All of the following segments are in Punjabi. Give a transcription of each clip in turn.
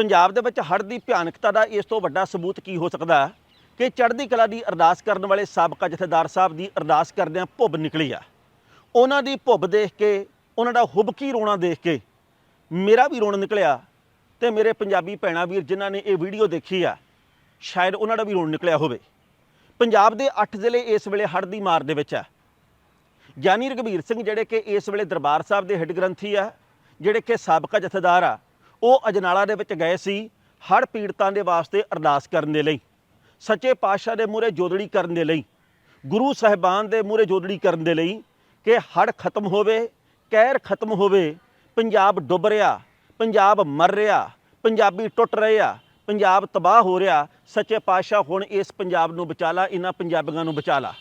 ਪੰਜਾਬ ਦੇ ਵਿੱਚ ਹੜ੍ਹ ਦੀ ਭਿਆਨਕਤਾ ਦਾ ਇਸ ਤੋਂ ਵੱਡਾ ਸਬੂਤ ਕੀ ਹੋ ਸਕਦਾ ਕਿ ਚੜ੍ਹਦੀ ਕਲਾ ਦੀ ਅਰਦਾਸ ਕਰਨ ਵਾਲੇ ਸਾਬਕਾ ਜਥੇਦਾਰ ਸਾਹਿਬ ਦੀ ਅਰਦਾਸ ਕਰਦਿਆਂ ਭੁੱਬ ਨਿਕਲੀ ਆ। ਉਹਨਾਂ ਦੀ ਭੁੱਬ ਦੇਖ ਕੇ, ਉਹਨਾਂ ਦਾ ਹੁਬਕੀ ਰੋਣਾ ਦੇਖ ਕੇ ਮੇਰਾ ਵੀ ਰੋਣ ਨਿਕਲਿਆ ਤੇ ਮੇਰੇ ਪੰਜਾਬੀ ਭੈਣਾਂ ਵੀਰ ਜਿਨ੍ਹਾਂ ਨੇ ਇਹ ਵੀਡੀਓ ਦੇਖੀ ਆ, ਸ਼ਾਇਦ ਉਹਨਾਂ ਦਾ ਵੀ ਰੋਣ ਨਿਕਲਿਆ ਹੋਵੇ। ਪੰਜਾਬ ਦੇ 8 ਜ਼ਿਲ੍ਹੇ ਇਸ ਵੇਲੇ ਹੜ੍ਹ ਦੀ ਮਾਰ ਦੇ ਵਿੱਚ ਆ। ਗਿਆਨੀ ਰਘਬੀਰ ਸਿੰਘ ਜਿਹੜੇ ਕਿ ਇਸ ਵੇਲੇ ਦਰਬਾਰ ਸਾਹਿਬ ਦੇ ਹੈੱਡ ਗ੍ਰੰਥੀ ਆ, ਜਿਹੜੇ ਕਿ ਸਾਬਕਾ ਜਥੇਦਾਰ ਆ ਉਹ ਅਜਨਾਲਾ ਦੇ ਵਿੱਚ ਗਏ ਸੀ ਹੜ੍ਹ ਪੀੜਤਾਂ ਦੇ ਵਾਸਤੇ ਅਰਦਾਸ ਕਰਨ ਦੇ ਲਈ, ਸੱਚੇ ਪਾਤਸ਼ਾਹ ਦੇ ਮੂਹਰੇ ਜੋਦੜੀ ਕਰਨ ਦੇ ਲਈ, ਗੁਰੂ ਸਾਹਿਬਾਨ ਦੇ ਮੂਹਰੇ ਜੋਦੜੀ ਕਰਨ ਦੇ ਲਈ ਕਿ ਹੜ੍ਹ ਖਤਮ ਹੋਵੇ, ਕਹਿਰ ਖਤਮ ਹੋਵੇ, ਪੰਜਾਬ ਡੁੱਬ ਰਿਹਾ, ਪੰਜਾਬ ਮਰ ਰਿਹਾ, ਪੰਜਾਬੀ ਟੁੱਟ ਰਹੇ ਆ, ਪੰਜਾਬ ਤਬਾਹ ਹੋ ਰਿਹਾ, ਸੱਚੇ ਪਾਤਸ਼ਾਹ ਹੁਣ ਇਸ ਪੰਜਾਬ ਨੂੰ ਬਚਾ ਲਾ, ਇਹਨਾਂ ਪੰਜਾਬੀਆਂ ਨੂੰ ਬਚਾ ਲਾ।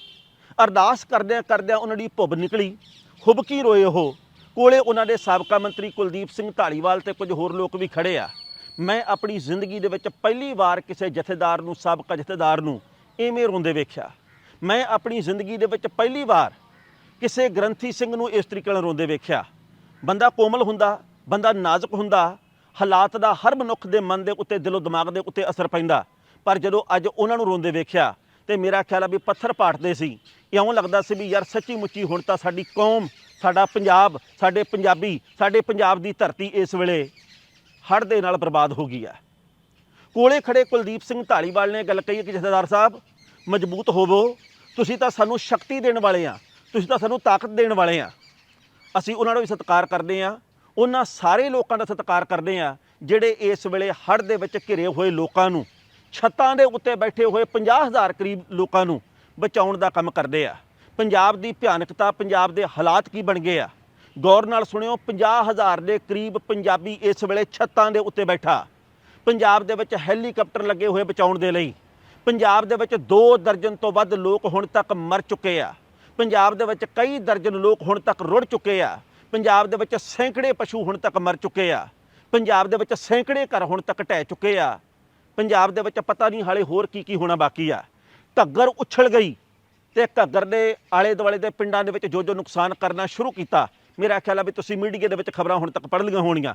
ਅਰਦਾਸ ਕਰਦਿਆਂ ਕਰਦਿਆਂ ਉਹਨਾਂ ਦੀ ਭੁੱਬ ਨਿਕਲੀ, ਹੁਬਕੀ ਰੋਏ ਉਹ ਕੋਲੇ ਉਹਨਾਂ ਦੇ ਸਾਬਕਾ ਮੰਤਰੀ ਕੁਲਦੀਪ ਸਿੰਘ ਢਾਲੀਵਾਲ ਤੇ ਕੁਝ ਹੋਰ ਲੋਕ ਵੀ ਖੜੇ ਆ। ਮੈਂ ਆਪਣੀ ਜ਼ਿੰਦਗੀ ਦੇ ਵਿੱਚ ਪਹਿਲੀ ਵਾਰ ਕਿਸੇ ਜਥੇਦਾਰ ਨੂੰ, ਸਾਬਕਾ ਜਥੇਦਾਰ ਨੂੰ ਐਵੇਂ ਰੋਂਦੇ ਵੇਖਿਆ। ਮੈਂ ਆਪਣੀ ਜ਼ਿੰਦਗੀ ਦੇ ਵਿੱਚ ਪਹਿਲੀ ਵਾਰ ਕਿਸੇ ਗ੍ਰੰਥੀ ਸਿੰਘ ਨੂੰ ਇਸ ਤਰੀਕੇ ਨਾਲ ਰੋਂਦੇ ਵੇਖਿਆ। ਬੰਦਾ ਕੋਮਲ ਹੁੰਦਾ, ਬੰਦਾ ਨਾਜ਼ੁਕ ਹੁੰਦਾ, ਹਾਲਾਤ ਦਾ ਹਰ ਮਨੁੱਖ ਦੇ ਮਨ ਦੇ ਉੱਤੇ, ਦਿਲੋਂ ਦਿਮਾਗ ਦੇ ਉੱਤੇ ਅਸਰ ਪੈਂਦਾ। ਪਰ ਜਦੋਂ ਅੱਜ ਉਹਨਾਂ ਨੂੰ ਰੋਂਦੇ ਵੇਖਿਆ ਤੇ ਮੇਰਾ ਖਿਆਲ ਆ ਵੀ ਪੱਥਰ ਪਾਟਦੇ ਸੀ, ਇਉਂ ਲੱਗਦਾ ਸੀ ਵੀ ਯਾਰ ਸੱਚੀ ਮੁੱਚੀ ਹੁਣ ਤਾਂ ਸਾਡੀ ਕੌਮ ਸਾਡਾ ਪੰਜਾਬ, ਸਾਡੇ ਪੰਜਾਬੀ, ਸਾਡੇ ਪੰਜਾਬ ਦੀ ਧਰਤੀ ਇਸ ਵੇਲੇ ਹੜ੍ਹ ਦੇ ਨਾਲ ਬਰਬਾਦ ਹੋ ਗਈ ਹੈ। ਕੋਲੇ ਖੜੇ ਕੁਲਦੀਪ ਸਿੰਘ ਢਾਲੀਵਾਲ ਨੇ ਗੱਲ ਕਹੀ ਕਿ ਜਥੇਦਾਰ ਸਾਹਿਬ, ਮਜ਼ਬੂਤ ਹੋਵੋ। ਤੁਸੀਂ ਤਾਂ ਸਾਨੂੰ ਸ਼ਕਤੀ ਦੇਣ ਵਾਲੇ ਆ। ਤੁਸੀਂ ਤਾਂ ਸਾਨੂੰ ਤਾਕਤ ਦੇਣ ਵਾਲੇ ਆ। ਅਸੀਂ ਉਹਨਾਂ ਦਾ ਵੀ ਸਤਿਕਾਰ ਕਰਦੇ ਆ। ਉਹਨਾਂ ਸਾਰੇ ਲੋਕਾਂ ਦਾ ਸਤਿਕਾਰ ਕਰਦੇ ਆ, ਜਿਹੜੇ ਇਸ ਵੇਲੇ ਹੜ੍ਹ ਦੇ ਵਿੱਚ ਘਿਰੇ ਹੋਏ ਲੋਕਾਂ ਨੂੰ, ਛੱਤਾਂ ਦੇ ਉੱਤੇ ਬੈਠੇ ਹੋਏ 50000 ਕਰੀਬ ਲੋਕਾਂ ਨੂੰ ਬਚਾਉਣ ਦਾ ਕੰਮ ਕਰਦੇ ਆ। ਪੰਜਾਬ ਦੀ ਭਿਆਨਕਤਾ, ਪੰਜਾਬ ਦੇ ਹਾਲਾਤ ਕੀ ਬਣ ਗਏ ਆ? ਗੌਰ ਨਾਲ ਸੁਣਿਓ 50000 ਦੇ ਕਰੀਬ ਪੰਜਾਬੀ ਇਸ ਵੇਲੇ ਛੱਤਾਂ ਦੇ ਉੱਤੇ ਬੈਠਾ। ਪੰਜਾਬ ਦੇ ਵਿੱਚ ਹੈਲੀਕਾਪਟਰ ਲੱਗੇ ਹੋਏ ਬਚਾਉਣ ਦੇ ਲਈ। ਪੰਜਾਬ ਦੇ ਵਿੱਚ 2 ਦਰਜਨ ਤੋਂ ਵੱਧ ਲੋਕ ਹੁਣ ਤੱਕ ਮਰ ਚੁੱਕੇ ਆ। ਪੰਜਾਬ ਦੇ ਵਿੱਚ ਕਈ ਦਰਜਨ ਲੋਕ ਹੁਣ ਤੱਕ ਰੁੜ ਚੁੱਕੇ ਆ। ਪੰਜਾਬ ਦੇ ਵਿੱਚ ਸੈਂਕੜੇ ਪਸ਼ੂ ਹੁਣ ਤੱਕ ਮਰ ਚੁੱਕੇ ਆ। ਪੰਜਾਬ ਦੇ ਵਿੱਚ ਸੈਂਕੜੇ ਘਰ ਹੁਣ ਤੱਕ ਢਹਿ ਚੁੱਕੇ ਆ। ਪੰਜਾਬ ਦੇ ਵਿੱਚ ਪਤਾ ਨਹੀਂ ਹਾਲੇ ਹੋਰ ਕੀ ਕੀ ਹੋਣਾ ਬਾਕੀ ਆ। ਘੱਗਰ ਉਛਲ ਗਈ। ਤੇ ਘੱਗਰ ਦੇ ਆਲੇ ਦੁਆਲੇ ਦੇ ਪਿੰਡਾਂ ਦੇ ਵਿੱਚ ਜੋ ਜੋ ਨੁਕਸਾਨ ਕਰਨਾ ਸ਼ੁਰੂ ਕੀਤਾ, ਮੇਰਾ ਖਿਆਲ ਆ ਵੀ ਤੁਸੀਂ ਮੀਡੀਆ ਦੇ ਵਿੱਚ ਖਬਰਾਂ ਹੁਣ ਤੱਕ ਪੜ੍ਹ ਲਈਆਂ ਹੋਣੀਆਂ।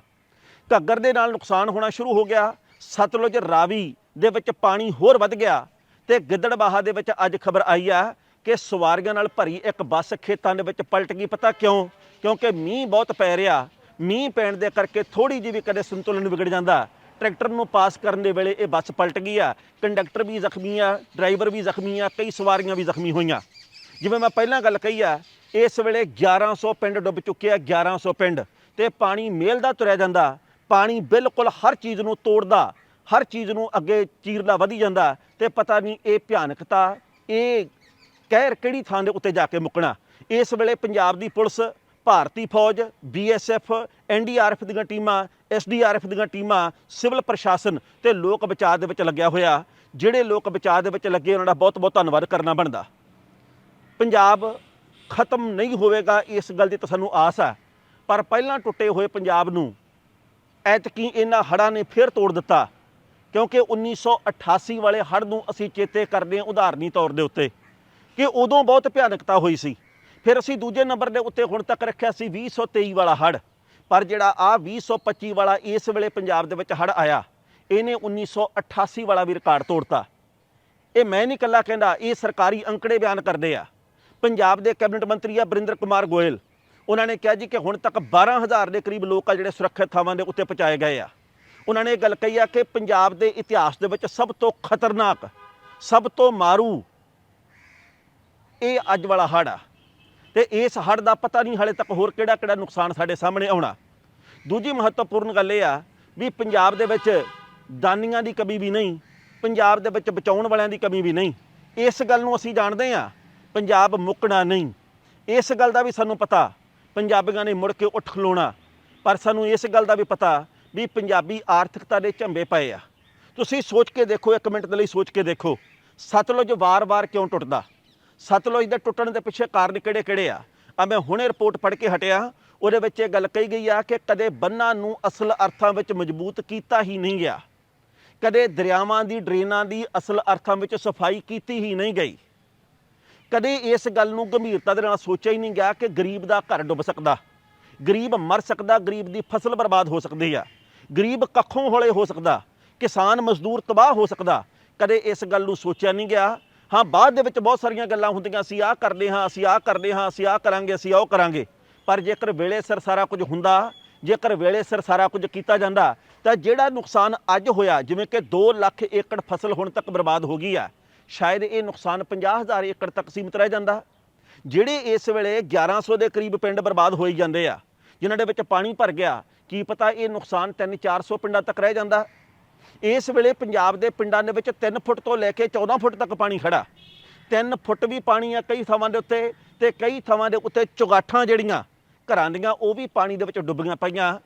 ਘੱਗਰ ਦੇ ਨਾਲ ਨੁਕਸਾਨ ਹੋਣਾ ਸ਼ੁਰੂ ਹੋ ਗਿਆ, ਸਤਲੁਜ ਰਾਵੀ ਦੇ ਵਿੱਚ ਪਾਣੀ ਹੋਰ ਵੱਧ ਗਿਆ ਤੇ ਗਿੱਦੜਬਾਹਾ ਦੇ ਵਿੱਚ ਅੱਜ ਖਬਰ ਆਈ ਆ ਕਿ ਸਵਾਰੀਆਂ ਨਾਲ ਭਰੀ ਇੱਕ ਬੱਸ ਖੇਤਾਂ ਦੇ ਵਿੱਚ ਪਲਟ ਗਈ। ਪਤਾ ਕਿਉਂ? ਕਿਉਂਕਿ ਮੀਂਹ ਬਹੁਤ ਪੈ ਰਿਹਾ। ਮੀਂਹ ਪੈਣ ਦੇ ਕਰਕੇ ਥੋੜੀ ਜਿਹੀ ਵੀ ਕਦੇ ਸੰਤੁਲਨ ਵਿਗੜ ਜਾਂਦਾ। ਟਰੈਕਟਰ ਨੂੰ ਪਾਸ ਕਰਨ ਦੇ ਵੇਲੇ ਇਹ ਬੱਸ ਪਲਟ ਗਈ ਆ। ਕੰਡਕਟਰ ਵੀ ਜ਼ਖਮੀ ਆ, ਡਰਾਈਵਰ ਵੀ ਜ਼ਖਮੀ ਆ, ਕਈ ਸਵਾਰੀਆਂ ਵੀ ਜ਼ਖਮੀ ਹੋਈਆਂ। ਜਿਵੇਂ ਮੈਂ ਪਹਿਲਾਂ ਗੱਲ ਕਹੀ ਆ, ਇਸ ਵੇਲੇ 1100 ਪਿੰਡ ਡੁੱਬ ਚੁੱਕੇ ਆ 1100 ਪਿੰਡ। ਤੇ ਪਾਣੀ ਮੇਲ ਦਾ ਤੁਰਿਆ ਜਾਂਦਾ, ਪਾਣੀ ਬਿਲਕੁਲ ਹਰ ਚੀਜ਼ ਨੂੰ ਤੋੜਦਾ, ਹਰ ਚੀਜ਼ ਨੂੰ ਅੱਗੇ ਚੀਰਦਾ ਵਧੀ ਜਾਂਦਾ ਤੇ ਪਤਾ ਨਹੀਂ ਇਹ ਭਿਆਨਕਤਾ, ਇਹ ਕਹਿਰ ਕਿਹੜੀ ਥਾਂ ਦੇ ਉੱਤੇ ਜਾ ਕੇ ਮੁੱਕਣਾ। ਇਸ ਵੇਲੇ ਪੰਜਾਬ ਦੀ ਪੁਲਿਸ, ਭਾਰਤੀ ਫੌਜ ਬੀਐਸਐਫ ਐਨਡੀਆਰਐਫ ਦੀਆਂ ਟੀਮਾਂ ਐਸਡੀਆਰਐਫ ਦੀਆਂ ਟੀਮਾਂ ਸਿਵਲ ਪ੍ਰਸ਼ਾਸਨ ਤੇ ਲੋਕ ਬਚਾਅ ਦੇ ਵਿੱਚ ਲੱਗਿਆ ਹੋਇਆ। ਜਿਹੜੇ ਲੋਕ ਬਚਾਅ ਦੇ ਵਿੱਚ ਲੱਗੇ, ਉਹਨਾਂ ਦਾ ਬਹੁਤ ਬਹੁਤ ਧੰਨਵਾਦ ਕਰਨਾ ਬਣਦਾ। ਪੰਜਾਬ ਖਤਮ ਨਹੀਂ ਹੋਵੇਗਾ, ਇਸ ਗੱਲ ਦੀ ਤਾਂ ਸਾਨੂੰ ਆਸ ਹੈ ਪਰ ਪਹਿਲਾਂ ਟੁੱਟੇ ਹੋਏ ਪੰਜਾਬ ਨੂੰ ਐਤਕੀ ਇਹਨਾਂ ਹੜ੍ਹਾਂ ਨੇ ਫੇਰ ਤੋੜ ਦਿੱਤਾ। ਕਿਉਂਕਿ 1988 ਵਾਲੇ ਹੜ੍ਹ ਨੂੰ ਅਸੀਂ ਚੇਤੇ ਕਰਦੇ ਹਾਂ ਉਦਾਹਰਨੀ ਤੌਰ ਦੇ ਉੱਤੇ। ਕਿ ਉਦੋਂ ਬਹੁਤ ਭਿਆਨਕਤਾ ਹੋਈ ਸੀ। ਫਿਰ ਅਸੀਂ ਦੂਜੇ ਨੰਬਰ ਦੇ ਉੱਤੇ ਹੁਣ ਤੱਕ ਰੱਖਿਆ ਸੀ 2023 ਵਾਲਾ ਹੜ੍ਹ। ਪਰ ਜਿਹੜਾ ਆ 2025 ਵਾਲਾ ਇਸ ਵੇਲੇ ਪੰਜਾਬ ਦੇ ਵਿੱਚ ਹੜ੍ਹ ਆਇਆ, ਇਹਨੇ 1988 ਵਾਲਾ ਵੀ ਰਿਕਾਰਡ ਤੋੜਤਾ। ਇਹ ਮੈਂ ਨਹੀਂ ਇਕੱਲਾ ਕਹਿੰਦਾ, ਇਹ ਸਰਕਾਰੀ ਅੰਕੜੇ ਬਿਆਨ ਕਰਦੇ ਆ। ਪੰਜਾਬ ਦੇ ਕੈਬਨਿਟ ਮੰਤਰੀ ਆ ਬਰਿੰਦਰ ਕੁਮਾਰ ਗੋਇਲ। ਉਹਨਾਂ ਨੇ ਕਿਹਾ ਜੀ ਕਿ ਹੁਣ ਤੱਕ 12000 ਦੇ ਕਰੀਬ ਲੋਕ ਆ ਜਿਹੜੇ ਸੁਰੱਖਿਅਤ ਥਾਵਾਂ ਦੇ ਉੱਤੇ ਪਹੁੰਚਾਏ ਗਏ ਆ। ਉਹਨਾਂ ਨੇ ਇਹ ਗੱਲ ਕਹੀ ਆ ਕਿ ਪੰਜਾਬ ਦੇ ਇਤਿਹਾਸ ਦੇ ਵਿੱਚ ਸਭ ਤੋਂ ਖਤਰਨਾਕ, ਸਭ ਤੋਂ ਮਾਰੂ ਇਹ ਅੱਜ ਵਾਲਾ ਹੜ੍ਹ ਆ। ਤੇ ਇਸ ਹੜ੍ਹ ਦਾ ਪਤਾ ਨਹੀਂ ਹਾਲੇ ਤੱਕ ਹੋਰ ਕਿਹੜਾ ਕਿਹੜਾ ਨੁਕਸਾਨ ਸਾਡੇ ਸਾਹਮਣੇ ਆਉਣਾ। ਦੂਜੀ ਮਹੱਤਵਪੂਰਨ ਗੱਲ ਇਹ ਆ ਵੀ ਪੰਜਾਬ ਦੇ ਵਿੱਚ ਦਾਨੀਆਂ ਦੀ ਕਮੀ ਵੀ ਨਹੀਂ, ਪੰਜਾਬ ਦੇ ਵਿੱਚ ਬਚਾਉਣ ਵਾਲਿਆਂ ਦੀ ਕਮੀ ਵੀ ਨਹੀਂ। ਇਸ ਗੱਲ ਨੂੰ ਅਸੀਂ ਜਾਣਦੇ ਆ ਪੰਜਾਬ ਮੁੱਕਣਾ ਨਹੀਂ। ਇਸ ਗੱਲ ਦਾ ਵੀ ਸਾਨੂੰ ਪਤਾ, ਪੰਜਾਬੀਆਂ ਨੇ ਮੁੜ ਕੇ ਉੱਠ ਖਲੋਣਾ। ਪਰ ਸਾਨੂੰ ਇਸ ਗੱਲ ਦਾ ਵੀ ਪਤਾ ਵੀ ਪੰਜਾਬੀ ਆਰਥਿਕਤਾ ਦੇ ਝੰਬੇ ਪਏ ਆ। ਤੁਸੀਂ ਸੋਚ ਕੇ ਦੇਖੋ, ਇੱਕ ਮਿੰਟ ਦੇ ਲਈ ਸੋਚ ਕੇ ਦੇਖੋ। ਸਤਲੁਜ ਵਾਰ-ਵਾਰ ਕਿਉਂ ਟੁੱਟਦਾ? ਸਤਲੁਜ ਦੇ ਟੁੱਟਣ ਦੇ ਪਿੱਛੇ ਕਾਰਨ ਕਿਹੜੇ-ਕਿਹੜੇ ਆ? ਆ ਮੈਂ ਹੁਣੇ ਰਿਪੋਰਟ ਪੜ੍ਹ ਕੇ ਹਟਿਆ, ਉਹਦੇ ਵਿੱਚ ਇਹ ਗੱਲ ਕਹੀ ਗਈ ਆ ਕਿ ਕਦੇ ਬੰਨਾਂ ਨੂੰ ਅਸਲ ਅਰਥਾਂ ਵਿੱਚ ਮਜ਼ਬੂਤ ਕੀਤਾ ਹੀ ਨਹੀਂ ਗਿਆ। ਕਦੇ ਦਰਿਆਵਾਂ ਦੀ, ਡਰੇਨਾਂ ਦੀ ਅਸਲ ਅਰਥਾਂ ਵਿੱਚ ਸਫ਼ਾਈ ਕੀਤੀ ਹੀ ਨਹੀਂ ਗਈ। ਕਦੇ ਇਸ ਗੱਲ ਨੂੰ ਗੰਭੀਰਤਾ ਦੇ ਨਾਲ ਸੋਚਿਆ ਹੀ ਨਹੀਂ ਗਿਆ ਕਿ ਗਰੀਬ ਦਾ ਘਰ ਡੁੱਬ ਸਕਦਾ। ਗਰੀਬ ਮਰ ਸਕਦਾ, ਗਰੀਬ ਦੀ ਫਸਲ ਬਰਬਾਦ ਹੋ ਸਕਦੀ ਆ। ਗਰੀਬ ਕੱਖੋਂ ਹੌਲੇ ਹੋ ਸਕਦਾ, ਕਿਸਾਨ ਮਜ਼ਦੂਰ ਤਬਾਹ ਹੋ ਸਕਦਾ। ਕਦੇ ਇਸ ਗੱਲ ਨੂੰ ਸੋਚਿਆ ਨਹੀਂ ਗਿਆ ਹਾਂ, ਬਾਅਦ ਦੇ ਵਿੱਚ ਬਹੁਤ ਸਾਰੀਆਂ ਗੱਲਾਂ ਹੁੰਦੀਆਂ, ਅਸੀਂ ਆਹ ਕਰਦੇ ਹਾਂ, ਅਸੀਂ ਆਹ ਕਰਦੇ ਹਾਂ, ਅਸੀਂ ਆਹ ਕਰਾਂਗੇ, ਅਸੀਂ ਉਹ ਕਰਾਂਗੇ। ਪਰ ਜੇਕਰ ਵੇਲੇ ਸਿਰ ਸਾਰਾ ਕੁਝ ਹੁੰਦਾ, ਜੇਕਰ ਵੇਲੇ ਸਿਰ ਸਾਰਾ ਕੁਝ ਕੀਤਾ ਜਾਂਦਾ, ਤਾਂ ਜਿਹੜਾ ਨੁਕਸਾਨ ਅੱਜ ਹੋਇਆ, ਜਿਵੇਂ ਕਿ 2 ਲੱਖ ਏਕੜ ਫਸਲ ਹੁਣ ਤੱਕ ਬਰਬਾਦ ਹੋ ਗਈ ਆ, ਸ਼ਾਇਦ ਇਹ ਨੁਕਸਾਨ 50000 ਏਕੜ ਤੱਕ ਸੀਮਿਤ ਰਹਿ ਜਾਂਦਾ। ਜਿਹੜੇ ਇਸ ਵੇਲੇ 1100 ਦੇ ਕਰੀਬ ਪਿੰਡ ਬਰਬਾਦ ਹੋਈ ਜਾਂਦੇ ਆ, ਜਿਨ੍ਹਾਂ ਦੇ ਵਿੱਚ ਪਾਣੀ ਭਰ ਗਿਆ, ਕੀ ਪਤਾ ਇਹ ਨੁਕਸਾਨ 3-400 ਪਿੰਡਾਂ ਤੱਕ ਰਹਿ ਜਾਂਦਾ। ਇਸ ਵੇਲੇ ਪੰਜਾਬ ਦੇ ਪਿੰਡਾਂ ਦੇ ਵਿੱਚ 3 ਫੁੱਟ ਤੋਂ ਲੈ ਕੇ 14 ਫੁੱਟ ਤੱਕ ਪਾਣੀ ਖੜਾ। 3 ਫੁੱਟ ਵੀ ਪਾਣੀ ਆ ਕਈ ਥਾਵਾਂ ਦੇ ਉੱਤੇ ਤੇ ਕਈ ਥਾਵਾਂ ਦੇ ਉੱਤੇ ਚੁਗਾਠਾਂ ਜਿਹੜੀਆਂ ਘਰਾਂ ਦੀਆਂ, ਉਹ ਵੀ ਪਾਣੀ ਦੇ ਵਿੱਚ ਡੁੱਬੀਆਂ ਪਈਆਂ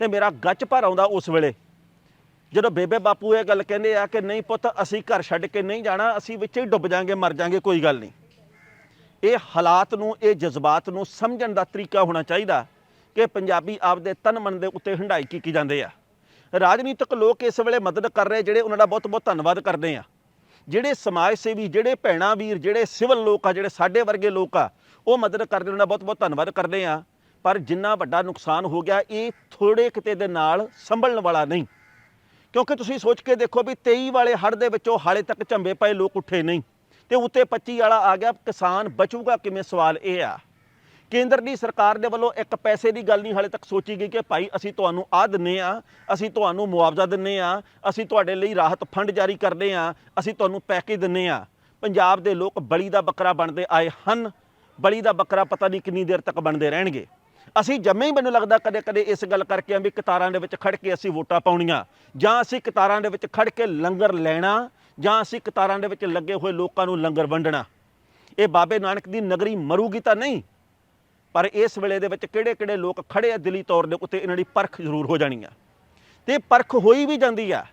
ਤੇ ਮੇਰਾ ਗੱਚ ਭਰ ਆਉਂਦਾ ਉਸ ਵੇਲੇ। ਜਦੋਂ ਬੇਬੇ ਬਾਪੂ ਇਹ ਗੱਲ ਕਹਿੰਦੇ ਆ ਕਿ ਨਹੀਂ ਪੁੱਤ, ਅਸੀਂ ਘਰ ਛੱਡ ਕੇ ਨਹੀਂ ਜਾਣਾ, ਅਸੀਂ ਵਿੱਚ ਹੀ ਡੁੱਬ ਜਾਾਂਗੇ, ਮਰ ਜਾਾਂਗੇ, ਕੋਈ ਗੱਲ ਨਹੀਂ। ਇਹ ਹਾਲਾਤ ਨੂੰ, ਇਹ ਜਜ਼ਬਾਤ ਨੂੰ ਸਮਝਣ ਦਾ ਤਰੀਕਾ ਹੋਣਾ ਚਾਹੀਦਾ ਕਿ ਪੰਜਾਬੀ ਆਪਦੇ ਤਨ ਮਨ ਦੇ ਉੱਤੇ ਹੰਡਾਈ ਕੀਤੀ ਜਾਂਦੇ ਆ। ਰਾਜਨੀਤਿਕ ਲੋਕ ਇਸ ਵੇਲੇ ਮਦਦ ਕਰ ਰਹੇ ਜਿਹੜੇ ਉਹਨਾਂ ਦਾ ਬਹੁਤ ਬਹੁਤ ਧੰਨਵਾਦ ਕਰਦੇ ਆ। ਜਿਹੜੇ ਸਮਾਜ ਸੇਵੀ, ਜਿਹੜੇ ਭੈਣਾ ਵੀਰ, ਜਿਹੜੇ ਸਿਵਲ ਲੋਕ ਆ, ਜਿਹੜੇ ਸਾਡੇ ਵਰਗੇ ਲੋਕ ਆ, ਉਹ ਮਦਦ ਕਰਦੇ, ਉਹਨਾਂ ਦਾ ਬਹੁਤ ਬਹੁਤ ਧੰਨਵਾਦ ਕਰਦੇ ਆ। ਪਰ ਜਿੰਨਾ ਵੱਡਾ ਨੁਕਸਾਨ ਹੋ ਗਿਆ, ਇਹ ਥੋੜੇ ਕਿਤੇ ਦੇ ਨਾਲ ਸੰਭਲਣ ਵਾਲਾ ਨਹੀਂ। ਕਿਉਂਕਿ ਤੁਸੀਂ ਸੋਚ ਕੇ ਦੇਖੋ ਵੀ 23 ਵਾਲੇ ਹੜ੍ਹ ਦੇ ਵਿੱਚੋਂ ਹਾਲੇ ਤੱਕ ਝੰਬੇ ਪਏ ਲੋਕ ਉੱਠੇ ਨਹੀਂ। ਤੇ ਉੱਤੇ 25 ਵਾਲਾ ਆ ਗਿਆ, ਕਿਸਾਨ ਬਚੂਗਾ ਕਿਵੇਂ? ਸਵਾਲ ਇਹ ਆ। ਕੇਂਦਰ ਦੀ ਸਰਕਾਰ ਦੇ ਵੱਲੋਂ ਇੱਕ ਪੈਸੇ ਦੀ ਗੱਲ ਨਹੀਂ, ਹਾਲੇ ਤੱਕ ਸੋਚੀ ਗਈ ਕਿ ਭਾਈ ਅਸੀਂ ਤੁਹਾਨੂੰ ਆਹ ਦਿੰਨੇ ਆ ਅਸੀਂ ਤੁਹਾਨੂੰ ਮੁਆਵਜ਼ਾ ਦਿੰਨੇ ਆ ਅਸੀਂ ਤੁਹਾਡੇ ਲਈ ਰਾਹਤ ਫੰਡ ਜਾਰੀ ਕਰਦੇ ਆ ਅਸੀਂ ਤੁਹਾਨੂੰ ਪੈਕੇਜ ਦਿੰਨੇ ਆ ਪੰਜਾਬ ਦੇ ਲੋਕ ਬਲੀ ਦਾ ਬੱਕਰਾ ਬਣਦੇ ਆਏ ਹਨ, ਬਲੀ ਦਾ ਬੱਕਰਾ ਪਤਾ ਨਹੀਂ ਕਿੰਨੀ ਦੇਰ ਤੱਕ ਬਣਦੇ ਰਹਿਣਗੇ। ਅਸੀਂ ਜੰਮੇ ਹੀ ਮੈਨੂੰ ਲੱਗਦਾ ਕਦੇ ਕਦੇ ਇਸ ਗੱਲ ਕਰਕੇ ਆ ਵੀ ਕਤਾਰਾਂ ਦੇ ਵਿੱਚ ਖੜ ਕੇ ਅਸੀਂ ਵੋਟਾਂ ਪਾਉਣੀਆਂ, ਜਾਂ ਅਸੀਂ ਕਤਾਰਾਂ ਦੇ ਵਿੱਚ ਖੜ ਕੇ ਲੰਗਰ ਲੈਣਾ, ਜਾਂ ਅਸੀਂ ਕਤਾਰਾਂ ਦੇ ਵਿੱਚ ਲੱਗੇ ਹੋਏ ਲੋਕਾਂ ਨੂੰ ਲੰਗਰ ਵੰਡਣਾ। ਇਹ ਬਾਬੇ ਨਾਨਕ ਦੀ ਨਗਰੀ ਮਰੂਗੀ ਤਾਂ ਨਹੀਂ? ਪਰ ਇਸ ਵੇਲੇ ਦੇ ਵਿੱਚ ਕਿਹੜੇ ਕਿਹੜੇ ਲੋਕ ਖੜੇ ਆ ਦਿਲੀ ਤੌਰ ਦੇ ਉੱਤੇ ਇਹਨਾਂ ਦੀ ਪਰਖ ਜ਼ਰੂਰ ਹੋ ਜਾਣੀ ਆ। ਤੇ ਪਰਖ ਹੋਈ ਵੀ ਜਾਂਦੀ ਆ।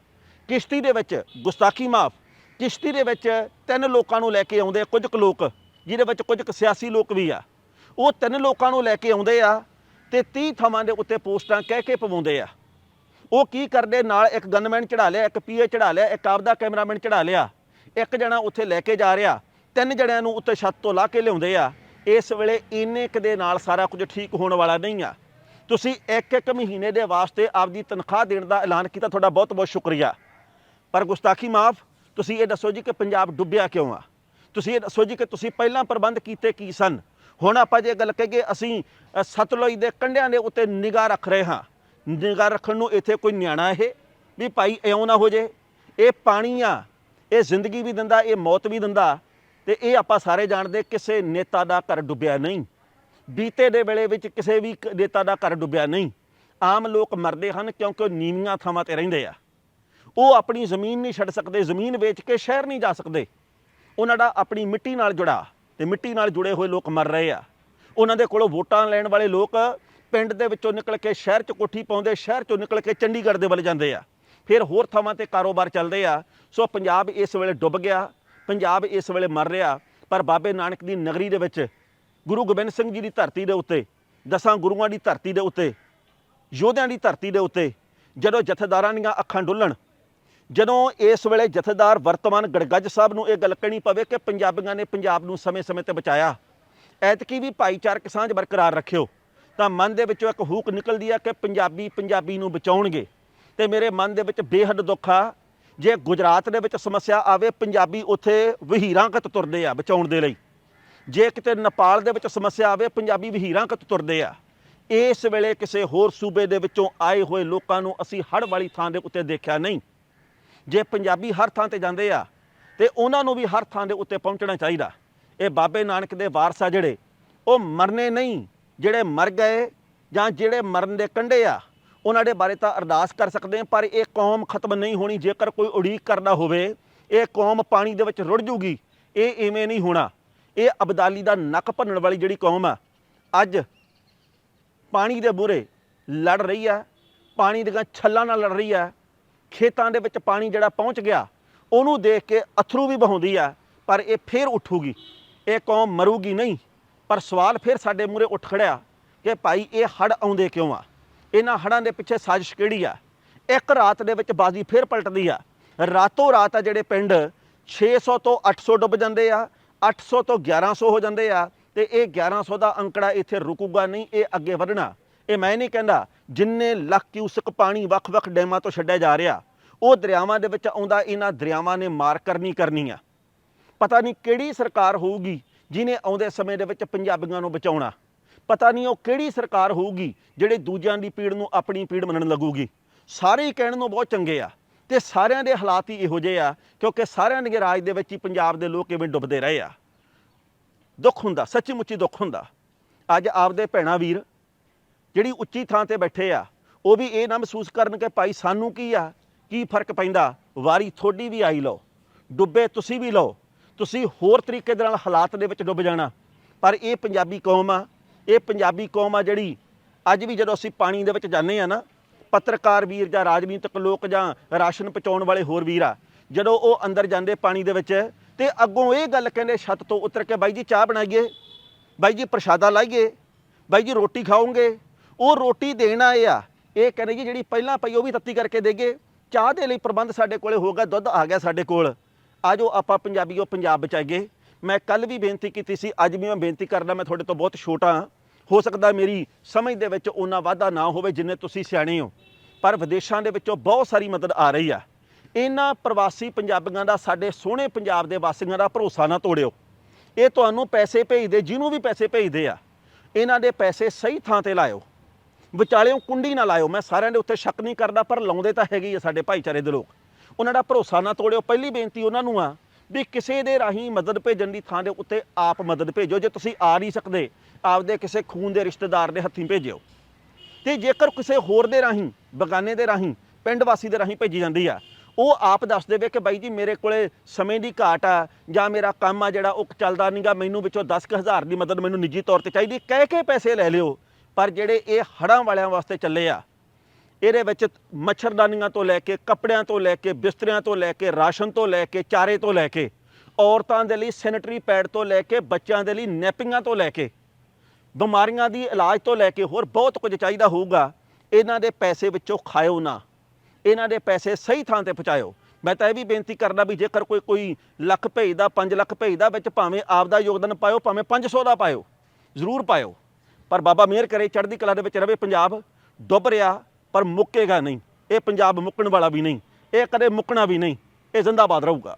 ਕਿਸ਼ਤੀ ਦੇ ਵਿੱਚ ਗੁਸਤਾਖੀ ਮਾਫ, ਕਿਸ਼ਤੀ ਦੇ ਵਿੱਚ ਤਿੰਨ ਲੋਕਾਂ ਨੂੰ ਲੈ ਕੇ ਆਉਂਦੇ ਆ ਕੁਝ ਕੁ ਲੋਕ, ਜਿਹਦੇ ਵਿੱਚ ਕੁਝ ਕੁ ਸਿਆਸੀ ਲੋਕ ਵੀ ਆ। ਉਹ ਤਿੰਨ ਲੋਕਾਂ ਨੂੰ ਲੈ ਕੇ ਆਉਂਦੇ ਆ ਤੇ 30 ਥਾਵਾਂ ਦੇ ਉੱਤੇ ਪੋਸਟਾਂ ਕਹਿ ਕੇ ਪਵਾਉਂਦੇ ਆ। ਉਹ ਕੀ ਕਰਦੇ? ਨਾਲ ਇੱਕ ਗਨਮੈਨ ਚੜਾ ਲਿਆ, ਇੱਕ ਪੀਏ ਚੜਾ ਲਿਆ, ਇੱਕ ਆਪਦਾ ਕੈਮਰਾਮੈਨ ਚੜਾ ਲਿਆ। ਇੱਕ ਜਣਾ ਉੱਥੇ ਲੈ ਕੇ ਜਾ ਰਿਹਾ। ਤਿੰਨ ਜਣਿਆਂ ਨੂੰ ਉੱਤੇ ਛੱਤ ਤੋਂ ਲਾ ਕੇ ਲਿਆਉਂਦੇ ਆ। ਇਸ ਵੇਲੇ ਇੰਨੇ ਕੁ ਦੇ ਨਾਲ ਸਾਰਾ ਕੁਝ ਠੀਕ ਹੋਣ ਵਾਲਾ ਨਹੀਂ ਆ। ਤੁਸੀਂ ਇੱਕ ਇੱਕ ਮਹੀਨੇ ਦੇ ਵਾਸਤੇ ਆਪਦੀ ਤਨਖਾਹ ਦੇਣ ਦਾ ਐਲਾਨ ਕੀਤਾ, ਤੁਹਾਡਾ ਬਹੁਤ ਬਹੁਤ ਸ਼ੁਕਰੀਆ। ਪਰ ਗੁਸਤਾਖੀ ਮਾਫ, ਤੁਸੀਂ ਇਹ ਦੱਸੋ ਜੀ ਕਿ ਪੰਜਾਬ ਡੁੱਬਿਆ ਕਿਉਂ ਆ? ਤੁਸੀਂ ਇਹ ਦੱਸੋ ਜੀ ਕਿ ਤੁਸੀਂ ਪਹਿਲਾਂ ਪ੍ਰਬੰਧ ਕੀਤੇ ਕੀ ਸਨ? ਹੁਣ ਆਪਾਂ ਜੇ ਗੱਲ ਕਹੀਏ, ਅਸੀਂ ਸਤਲੁਜ ਦੇ ਕੰਢਿਆਂ ਦੇ ਉੱਤੇ ਨਿਗਾਹ ਰੱਖ ਰਹੇ ਹਾਂ। ਨਿਗਾਹ ਰੱਖਣ ਨੂੰ ਇੱਥੇ ਕੋਈ ਨਿਆਣਾ ਇਹ, ਵੀ ਭਾਈ ਇਉਂ ਨਾ ਹੋ ਜੇ। ਇਹ ਪਾਣੀ ਆ, ਇਹ ਜ਼ਿੰਦਗੀ ਵੀ ਦਿੰਦਾ, ਇਹ ਮੌਤ ਵੀ ਦਿੰਦਾ। ਤੇ ਇਹ ਆਪਾਂ ਸਾਰੇ ਜਾਣਦੇ ਕਿਸੇ ਨੇਤਾ ਦਾ ਘਰ ਡੁੱਬਿਆ ਨਹੀਂ। ਬੀਤੇ ਦੇ ਵੇਲੇ ਵਿੱਚ ਕਿਸੇ ਵੀ ਕ- ਨੇਤਾ ਦਾ ਘਰ ਡੁੱਬਿਆ ਨਹੀਂ। ਆਮ ਲੋਕ ਮਰਦੇ ਹਨ ਕਿਉਂਕਿ ਉਹ ਨੀਵੀਆਂ ਥਾਵਾਂ ਤੇ ਰਹਿੰਦੇ ਆ। ਉਹ ਆਪਣੀ ਜ਼ਮੀਨ ਨਹੀਂ ਛੱਡ ਸਕਦੇ, ਜ਼ਮੀਨ ਵੇਚ ਕੇ ਸ਼ਹਿਰ ਨਹੀਂ ਜਾ ਸਕਦੇ। ਉਹਨਾਂ ਦਾ ਆਪਣੀ ਮਿੱਟੀ ਨਾਲ ਜੁੜਾ, ਤੇ ਮਿੱਟੀ ਨਾਲ ਜੁੜੇ ਹੋਏ ਲੋਕ ਮਰ ਰਹੇ ਆ। ਉਹਨਾਂ ਦੇ ਕੋਲੋਂ ਵੋਟਾਂ ਲੈਣ ਵਾਲੇ ਲੋਕ ਪਿੰਡ ਦੇ ਵਿੱਚੋਂ ਨਿਕਲ ਕੇ ਸ਼ਹਿਰ 'ਚ ਕੋਠੀ ਪਾਉਂਦੇ, ਸ਼ਹਿਰ 'ਚੋਂ ਨਿਕਲ ਕੇ ਚੰਡੀਗੜ੍ਹ ਦੇ ਵੱਲ ਜਾਂਦੇ ਆ। ਫਿਰ ਹੋਰ ਥਾਵਾਂ ਤੇ ਕਾਰੋਬਾਰ ਚੱਲਦੇ ਆ। ਸੋ ਪੰਜਾਬ ਇਸ ਵੇਲੇ ਡੁੱਬ ਗਿਆ। ਪੰਜਾਬ ਇਸ ਵੇਲੇ ਮਰ ਰਿਹਾ, ਪਰ ਬਾਬੇ ਨਾਨਕ ਦੀ ਨਗਰੀ ਦੇ ਵਿੱਚ ਗੁਰੂ ਗੋਬਿੰਦ ਸਿੰਘ ਜੀ ਦੀ ਧਰਤੀ ਦੇ ਉੱਤੇ, ਦਸਾਂ ਗੁਰੂਆਂ ਦੀ ਧਰਤੀ ਦੇ ਉੱਤੇ, ਯੋਧਿਆਂ ਦੀ ਧਰਤੀ ਦੇ ਉੱਤੇ, ਜਦੋਂ ਜਥੇਦਾਰਾਂ ਦੀਆਂ ਅੱਖਾਂ ਡੁੱਲਣ, ਜਦੋਂ ਇਸ ਵੇਲੇ ਜਥੇਦਾਰ ਵਰਤਮਾਨ ਗੜਗੱਜ ਸਾਹਿਬ ਨੂੰ ਇਹ ਗੱਲ ਕਹਿਣੀ ਪਵੇ ਕਿ ਪੰਜਾਬੀਆਂ ਨੇ ਪੰਜਾਬ ਨੂੰ ਸਮੇਂ-ਸਮੇਂ ਤੇ ਬਚਾਇਆ, ਐਤਕੀ ਵੀ ਭਾਈਚਾਰਕ ਸਾਂਝ ਬਰਕਰਾਰ ਰੱਖਿਓ, ਤਾਂ ਮਨ ਦੇ ਵਿੱਚੋਂ ਇੱਕ ਹੂਕ ਨਿਕਲਦੀ ਆ ਕਿ ਪੰਜਾਬੀ ਪੰਜਾਬੀ ਨੂੰ ਬਚਾਉਣਗੇ, ਤੇ ਮੇਰੇ ਮਨ ਦੇ ਵਿੱਚ ਬੇਹੱਦ ਦੁੱਖ ਆ ਜੇ ਗੁਜਰਾਤ ਦੇ ਵਿੱਚ ਸਮੱਸਿਆ ਆਵੇ, ਪੰਜਾਬੀ ਉੱਥੇ ਵਹੀਰਾਂਗਤ ਤੁਰਦੇ ਆ ਬਚਾਉਣ ਦੇ ਲਈ। ਜੇ ਕਿਤੇ ਨੇਪਾਲ ਦੇ ਵਿੱਚ ਸਮੱਸਿਆ ਆਵੇ, ਪੰਜਾਬੀ ਵਹੀਰਾਂਗਤ ਤੁਰਦੇ ਆ। ਇਸ ਵੇਲੇ ਕਿਸੇ ਹੋਰ ਸੂਬੇ ਦੇ ਵਿੱਚੋਂ ਆਏ ਹੋਏ ਲੋਕਾਂ ਨੂੰ ਅਸੀਂ ਹੜ੍ਹ ਵਾਲੀ ਥਾਂ ਦੇ ਉੱਤੇ ਦੇਖਿਆ ਨਹੀਂ। ਜੇ ਪੰਜਾਬੀ ਹਰ ਥਾਂ ਤੇ ਜਾਂਦੇ ਆ, ਤੇ ਉਹਨਾਂ ਨੂੰ ਵੀ ਹਰ ਥਾਂ ਦੇ ਉੱਤੇ ਪਹੁੰਚਣਾ ਚਾਹੀਦਾ। ਇਹ ਬਾਬੇ ਨਾਨਕ ਦੇ ਵਾਰਸ ਆ ਜਿਹੜੇ, ਉਹ ਮਰਨੇ ਨਹੀਂ, ਜਿਹੜੇ ਮਰ ਗਏ ਜਾਂ ਜਿਹੜੇ ਮਰਨ ਦੇ ਕੰਢੇ ਆ ਉਹਨਾਂ ਦੇ ਬਾਰੇ ਤਾਂ ਅਰਦਾਸ ਕਰ ਸਕਦੇ ਆ ਪਰ ਇਹ ਕੌਮ ਖਤਮ ਨਹੀਂ ਹੋਣੀ। ਜੇਕਰ ਕੋਈ ਉਡੀਕ ਕਰਦਾ ਹੋਵੇ, ਇਹ ਕੌਮ ਪਾਣੀ ਦੇ ਵਿੱਚ ਰੁੜ ਜੂਗੀ। ਇਹ ਇਵੇਂ ਨਹੀਂ ਹੋਣਾ। ਇਹ ਅਬਦਾਲੀ ਦਾ ਨੱਕ ਭੰਨਣ ਵਾਲੀ ਜਿਹੜੀ ਕੌਮ ਆ, ਅੱਜ ਪਾਣੀ ਦੇ ਬੂਰੇ ਲੜ ਰਹੀ ਆ, ਪਾਣੀ ਦੀਆਂ ਛੱਲਾਂ ਨਾਲ ਲੜ ਰਹੀ ਆ, ਖੇਤਾਂ ਦੇ ਵਿੱਚ ਪਾਣੀ ਜਿਹੜਾ ਪਹੁੰਚ ਗਿਆ, ਉਹਨੂੰ ਦੇਖ ਕੇ ਅਥਰੂ ਵੀ ਵਹਾਉਂਦੀ ਆ, ਪਰ ਇਹ ਫੇਰ ਉੱਠੂਗੀ। ਇਹ ਕੌਮ ਮਰੂਗੀ ਨਹੀਂ, ਪਰ ਸਵਾਲ ਫਿਰ ਸਾਡੇ ਮੂਹਰੇ ਉੱਠ ਖੜਿਆ ਕਿ ਭਾਈ ਇਹ ਹੜ ਆਉਂਦੇ ਕਿਉਂ ਆ? ਇਹਨਾਂ ਹੜਾਂ ਦੇ ਪਿੱਛੇ ਸਾਜ਼ਿਸ਼ ਕਿਹੜੀ ਆ? ਇੱਕ ਰਾਤ ਦੇ ਵਿੱਚ ਬਾਜ਼ੀ ਫੇਰ ਪਲਟਦੀ ਆ। ਰਾਤੋਂ ਰਾਤ ਆ ਜਿਹੜੇ ਪਿੰਡ 600 ਤੋਂ 800 ਡੁੱਬ ਜਾਂਦੇ ਆ 800 ਤੋਂ 1100 ਹੋ ਜਾਂਦੇ ਆ ਤੇ ਇਹ 1100 ਦਾ ਅੰਕੜਾ ਇੱਥੇ ਰੁਕੂਗਾ ਨਹੀਂ, ਇਹ ਅੱਗੇ ਵਧਣਾ। ਇਹ ਮੈਂ ਨਹੀਂ ਕਹਿੰਦਾ ਜਿੰਨੇ ਲੱਖ ਕਿਊਸਕ ਪਾਣੀ ਵੱਖ-ਵੱਖ ਡੈਮਾਂ ਤੋਂ ਛੱਡਿਆ ਜਾ ਰਿਹਾ, ਉਹ ਦਰਿਆਵਾਂ ਦੇ ਵਿੱਚ ਆਉਂਦਾ ਇਹਨਾਂ ਦਰਿਆਵਾਂ ਨੇ ਮਾਰ ਕਰਨੀ ਕਰਨੀ ਆ। ਪਤਾ ਨਹੀਂ ਕਿਹੜੀ ਸਰਕਾਰ ਹੋਊਗੀ ਜਿਨੇ ਆਉਂਦੇ ਸਮੇਂ ਦੇ ਵਿੱਚ ਪੰਜਾਬੀਆਂ ਨੂੰ ਬਚਾਉਣਾ। ਪਤਾ ਨਹੀਂ ਉਹ ਕਿਹੜੀ ਸਰਕਾਰ ਹੋਊਗੀ ਜਿਹੜੇ ਦੂਜਿਆਂ ਦੀ ਪੀੜ ਨੂੰ ਆਪਣੀ ਪੀੜ ਮੰਨਣ ਲੱਗੂਗੀ। ਸਾਰੇ ਹੀ ਕਹਿਣ ਨੂੰ ਬਹੁਤ ਚੰਗੇ ਆ ਤੇ ਸਾਰਿਆਂ ਦੇ ਹਾਲਾਤ ਹੀ ਇਹੋ ਜਿਹੇ ਆ ਕਿਉਂਕਿ ਸਾਰਿਆਂ ਦੇ ਰਾਜ ਦੇ ਵਿੱਚ ਹੀ ਪੰਜਾਬ ਦੇ ਲੋਕ ਇਵੇਂ ਡੁੱਬਦੇ ਰਹੇ ਆ। ਦੁੱਖ ਹੁੰਦਾ ਸੱਚੀ ਮੁੱਚੀ ਦੁੱਖ ਹੁੰਦਾ। ਅੱਜ ਆਪਦੇ ਭੈਣਾ ਵੀਰ ਜਿਹੜੀ ਉੱਚੀ ਥਾਂ ਤੇ ਬੈਠੇ ਆ, ਉਹ ਵੀ ਇਹ ਨਾ ਮਹਿਸੂਸ ਕਰਨ ਕਿ ਭਾਈ ਸਾਨੂੰ ਕੀ ਆ, ਕੀ ਫ਼ਰਕ ਪੈਂਦਾ, ਵਾਰੀ ਥੋੜੀ ਵੀ ਆਈ ਲਓ, ਡੁੱਬੇ ਤੁਸੀਂ ਵੀ ਲਓ, ਤੁਸੀਂ ਹੋਰ ਤਰੀਕੇ ਦੇ ਨਾਲ ਹਾਲਾਤ ਦੇ ਵਿੱਚ ਡੁੱਬ ਜਾਣਾ। ਪਰ ਇਹ ਪੰਜਾਬੀ ਕੌਮ ਆ ਇਹ ਪੰਜਾਬੀ ਕੌਮ ਆ ਜਿਹੜੀ, ਅੱਜ ਵੀ ਜਦੋਂ ਅਸੀਂ ਪਾਣੀ ਦੇ ਵਿੱਚ ਜਾਂਦੇ ਆ ਨਾ, ਪੱਤਰਕਾਰ ਵੀਰ ਜਾਂ ਰਾਜਨੀਤਿਕ ਲੋਕ ਜਾਂ ਰਾਸ਼ਨ ਪਹੁੰਚਾਉਣ ਵਾਲੇ ਹੋਰ ਵੀਰ ਆ, ਜਦੋਂ ਉਹ ਅੰਦਰ ਜਾਂਦੇ ਪਾਣੀ ਦੇ ਵਿੱਚ, ਤੇ ਅੱਗੋਂ ਇਹ ਗੱਲ ਕਹਿੰਦੇ ਛੱਤ ਤੋਂ ਉਤਰ ਕੇ ਬਾਈ ਜੀ ਚਾਹ ਬਣਾਈਏ, ਬਾਈ ਜੀ ਪ੍ਰਸ਼ਾਦਾ ਲਾਈਏ, ਬਾਈ ਜੀ ਰੋਟੀ ਖਾਓਗੇ, ਉਹ ਰੋਟੀ ਦੇਣ ਆਏ ਆ, ਇਹ ਕਹਿੰਦੇ ਜੀ ਜਿਹੜੀ ਪਹਿਲਾਂ ਪਈ ਉਹ ਵੀ ਤੱਤੀ ਕਰਕੇ ਦੇਗੇ, ਚਾਹ ਦੇ ਲਈ ਪ੍ਰਬੰਧ ਸਾਡੇ ਕੋਲੇ ਹੋਗਾ ਦੁੱਧ ਆ ਗਿਆ ਸਾਡੇ ਕੋਲ, ਆਜੋ ਆਪਾਂ ਪੰਜਾਬੀਓ ਪੰਜਾਬ ਬਚਾਈਏ ਮੈਂ ਕੱਲ ਵੀ ਬੇਨਤੀ ਕੀਤੀ ਸੀ, ਅੱਜ ਵੀ ਮੈਂ ਬੇਨਤੀ ਕਰਦਾ, ਮੈਂ ਤੁਹਾਡੇ ਤੋਂ ਬਹੁਤ ਛੋਟਾ ਹਾਂ। ਹੋ ਸਕਦਾ ਮੇਰੀ ਸਮਝ ਦੇ ਵਿੱਚ ਉਹਨਾਂ ਵਾਧਾ ਨਾ ਹੋਵੇ ਜਿੰਨੇ ਤੁਸੀਂ ਸਿਆਣੇ ਹੋ। ਪਰ ਵਿਦੇਸ਼ਾਂ ਦੇ ਵਿੱਚੋਂ ਬਹੁਤ ਸਾਰੀ ਮਦਦ ਆ ਰਹੀ ਆ। ਇਹਨਾਂ ਪ੍ਰਵਾਸੀ ਪੰਜਾਬੀਆਂ ਦਾ, ਸਾਡੇ ਸੋਹਣੇ ਪੰਜਾਬ ਦੇ ਵਾਸੀਆਂ ਦਾ ਭਰੋਸਾ ਨਾ ਤੋੜਿਓ। ਇਹ ਤੁਹਾਨੂੰ ਪੈਸੇ ਭੇਜਦੇ, ਜਿਹਨੂੰ ਵੀ ਪੈਸੇ ਭੇਜਦੇ ਆ, ਇਹਨਾਂ ਦੇ ਪੈਸੇ ਸਹੀ ਥਾਂ ਤੇ ਲਾਇਓ। ਵਿਚਾਲਿਓ ਕੁੰਡੀ ਨਾ ਲਾਇਓ, ਮੈਂ ਸਾਰਿਆਂ ਦੇ ਉੱਤੇ ਸ਼ੱਕ ਨਹੀਂ ਕਰਦਾ, ਪਰ ਲਾਉਂਦੇ ਤਾਂ ਹੈਗੇ ਹੀ ਆ ਸਾਡੇ ਭਾਈਚਾਰੇ ਦੇ ਲੋਕ। ਉਹਨਾਂ ਦਾ ਭਰੋਸਾ ਨਾ ਤੋੜਿਓ, ਪਹਿਲੀ ਬੇਨਤੀ ਉਹਨਾਂ ਨੂੰ ਆ ਵੀ ਕਿਸੇ ਦੇ ਰਾਹੀਂ ਮਦਦ ਭੇਜਣ ਦੀ ਥਾਂ ਦੇ ਉੱਤੇ ਆਪ ਮਦਦ ਭੇਜੋ, ਜੇ ਤੁਸੀਂ ਆ ਨਹੀਂ ਸਕਦੇ, ਆਪਦੇ ਕਿਸੇ ਖੂਨ ਦੇ ਰਿਸ਼ਤੇਦਾਰ ਦੇ ਹੱਥੀਂ ਭੇਜਿਓ। ਤੇ ਜੇਕਰ ਕਿਸੇ ਹੋਰ ਦੇ ਰਾਹੀਂ, ਬਗਾਨੇ ਦੇ ਰਾਹੀਂ, ਪਿੰਡ ਵਾਸੀ ਦੇ ਰਾਹੀਂ ਭੇਜੀ ਜਾਂਦੀ ਆ, ਉਹ ਆਪ ਦੱਸ ਦੇਵੇ ਕਿ ਬਾਈ ਜੀ ਮੇਰੇ ਕੋਲੇ ਸਮੇਂ ਦੀ ਘਾਟ ਆ, ਜਾਂ ਮੇਰਾ ਕੰਮ ਆ ਜਿਹੜਾ ਉਹ ਚੱਲਦਾ ਨਹੀਂਗਾ ਮੈਨੂੰ ਵਿੱਚੋਂ 10000 ਦੀ ਮਦਦ ਮੈਨੂੰ ਨਿੱਜੀ ਤੌਰ ਤੇ ਚਾਹੀਦੀ, ਕਹਿ ਕੇ ਪੈਸੇ ਲੈ ਲਿਓ। ਪਰ ਜਿਹੜੇ ਇਹ ਹੜਾਂ ਵਾਲਿਆਂ ਵਾਸਤੇ ਚੱਲੇ ਆ ਇਹਦੇ ਵਿੱਚ ਮੱਛਰਦਾਨੀਆਂ ਤੋਂ ਲੈ ਕੇ, ਕੱਪੜਿਆਂ ਤੋਂ ਲੈ ਕੇ, ਬਿਸਤਰਿਆਂ ਤੋਂ ਲੈ ਕੇ, ਰਾਸ਼ਨ ਤੋਂ ਲੈ ਕੇ, ਚਾਰੇ ਤੋਂ ਲੈ ਕੇ, ਔਰਤਾਂ ਦੇ ਲਈ ਸੈਨੇਟਰੀ ਪੈਡ ਤੋਂ ਲੈ ਕੇ, ਬੱਚਿਆਂ ਦੇ ਲਈ ਨੈਪਿੰਗਾਂ ਤੋਂ ਲੈ ਕੇ, ਬਿਮਾਰੀਆਂ ਦੀ ਇਲਾਜ ਤੋਂ ਲੈ ਕੇ ਹੋਰ ਬਹੁਤ ਕੁਝ ਚਾਹੀਦਾ ਹੋਊਗਾ, ਇਹਨਾਂ ਦੇ ਪੈਸੇ ਵਿੱਚੋਂ ਖਾਇਓ ਨਾ। ਇਹਨਾਂ ਦੇ ਪੈਸੇ ਸਹੀ ਥਾਂ ਤੇ ਪਹੁੰਚਾਇਓ। ਮੈਂ ਤਾਂ ਇਹ ਵੀ ਬੇਨਤੀ ਕਰਦਾ ਵੀ ਜੇਕਰ ਕੋਈ ਕੋਈ ਲੱਖ ਭੇਜਦਾ 5 ਲੱਖ ਭੇਜਦਾ ਵਿੱਚ ਭਾਵੇਂ ਆਪਦਾ ਯੋਗਦਾਨ ਪਾਇਓ, ਭਾਵੇਂ 500 ਦਾ ਪਾਇਓ, ਜ਼ਰੂਰ ਪਾਇਓ। ਪਰ ਬਾਬਾ ਮਿਹਰ ਕਰੇ, ਚੜ੍ਹਦੀ ਕਲਾ ਦੇ ਵਿੱਚ ਰਵੇ ਪੰਜਾਬ, ਡੁੱਬ ਰਿਹਾ ਪਰ ਮੁੱਕੇਗਾ ਨਹੀਂ। ਇਹ ਪੰਜਾਬ ਮੁੱਕਣ ਵਾਲਾ ਵੀ ਨਹੀਂ, ਇਹ ਕਦੇ ਮੁੱਕਣਾ ਵੀ ਨਹੀਂ, ਇਹ ਜ਼ਿੰਦਾਬਾਦ ਰਹੂਗਾ।